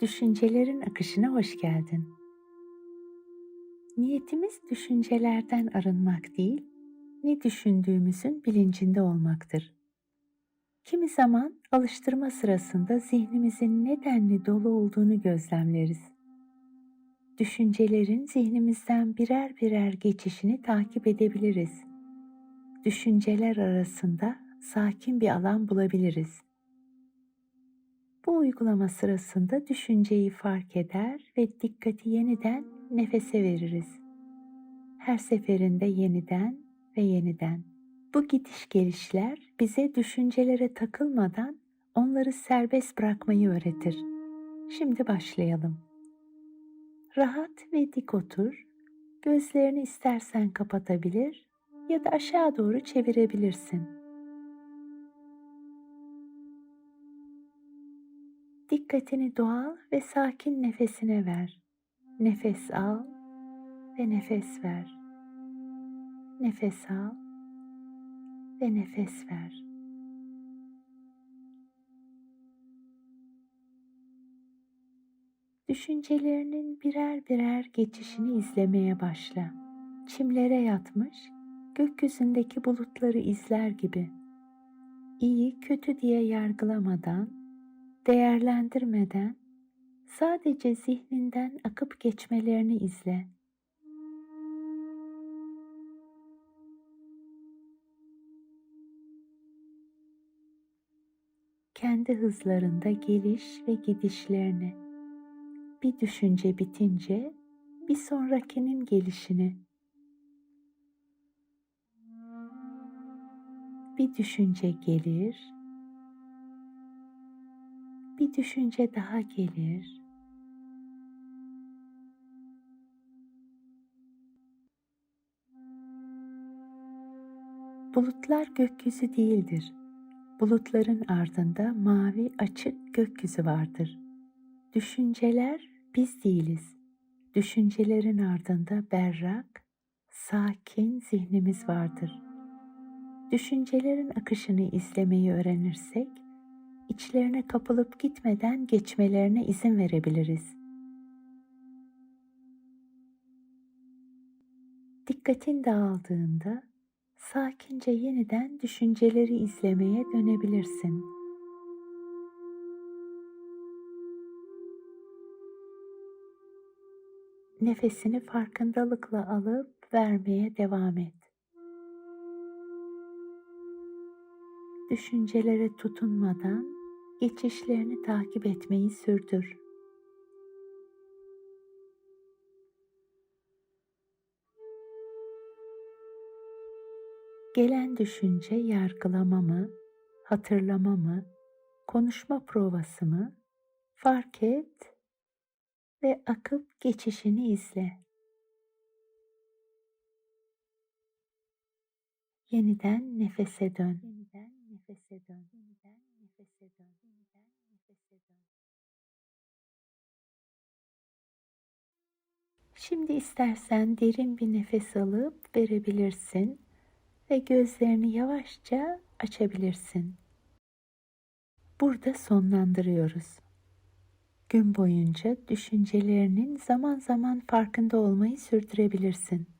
Düşüncelerin akışına hoş geldin. Niyetimiz düşüncelerden arınmak değil, ne düşündüğümüzün bilincinde olmaktır. Kimi zaman alıştırma sırasında zihnimizin nedenli dolu olduğunu gözlemleriz. Düşüncelerin zihnimizden birer birer geçişini takip edebiliriz. Düşünceler arasında sakin bir alan bulabiliriz. Bu uygulama sırasında düşünceyi fark eder ve dikkati yeniden nefese veririz. Her seferinde yeniden ve yeniden. Bu gidiş gelişler bize düşüncelere takılmadan onları serbest bırakmayı öğretir. Şimdi başlayalım. Rahat ve dik otur. Gözlerini istersen kapatabilir ya da aşağı doğru çevirebilirsin. Dikkatini doğal ve sakin nefesine ver. Nefes al ve nefes ver. Nefes al ve nefes ver. Düşüncelerinin birer birer geçişini izlemeye başla. Çimlere yatmış, gökyüzündeki bulutları izler gibi. İyi, kötü diye yargılamadan, değerlendirmeden sadece zihninden akıp geçmelerini izle. Kendi hızlarında geliş ve gidişlerini, bir düşünce bitince bir sonrakinin gelişini, bir düşünce gelir, bir düşünce daha gelir. Bulutlar gökyüzü değildir. Bulutların ardında mavi açık gökyüzü vardır. Düşünceler biz değiliz. Düşüncelerin ardında berrak, sakin zihnimiz vardır. Düşüncelerin akışını izlemeyi öğrenirsek, içlerine kapılıp gitmeden geçmelerine izin verebiliriz. Dikkatin dağıldığında sakince yeniden düşünceleri izlemeye dönebilirsin. Nefesini farkındalıkla alıp vermeye devam et. Düşüncelere tutunmadan geçişlerini takip etmeyi sürdür. Gelen düşünce yargılama mı, hatırlama mı, konuşma provası mı? Fark et ve akıp geçişini izle. Yeniden nefese dön. Yeniden nefese dön. Yeniden nefese dön. Yeniden nefese dön. Şimdi istersen derin bir nefes alıp verebilirsin ve gözlerini yavaşça açabilirsin. Burada sonlandırıyoruz. Gün boyunca düşüncelerinin zaman zaman farkında olmayı sürdürebilirsin.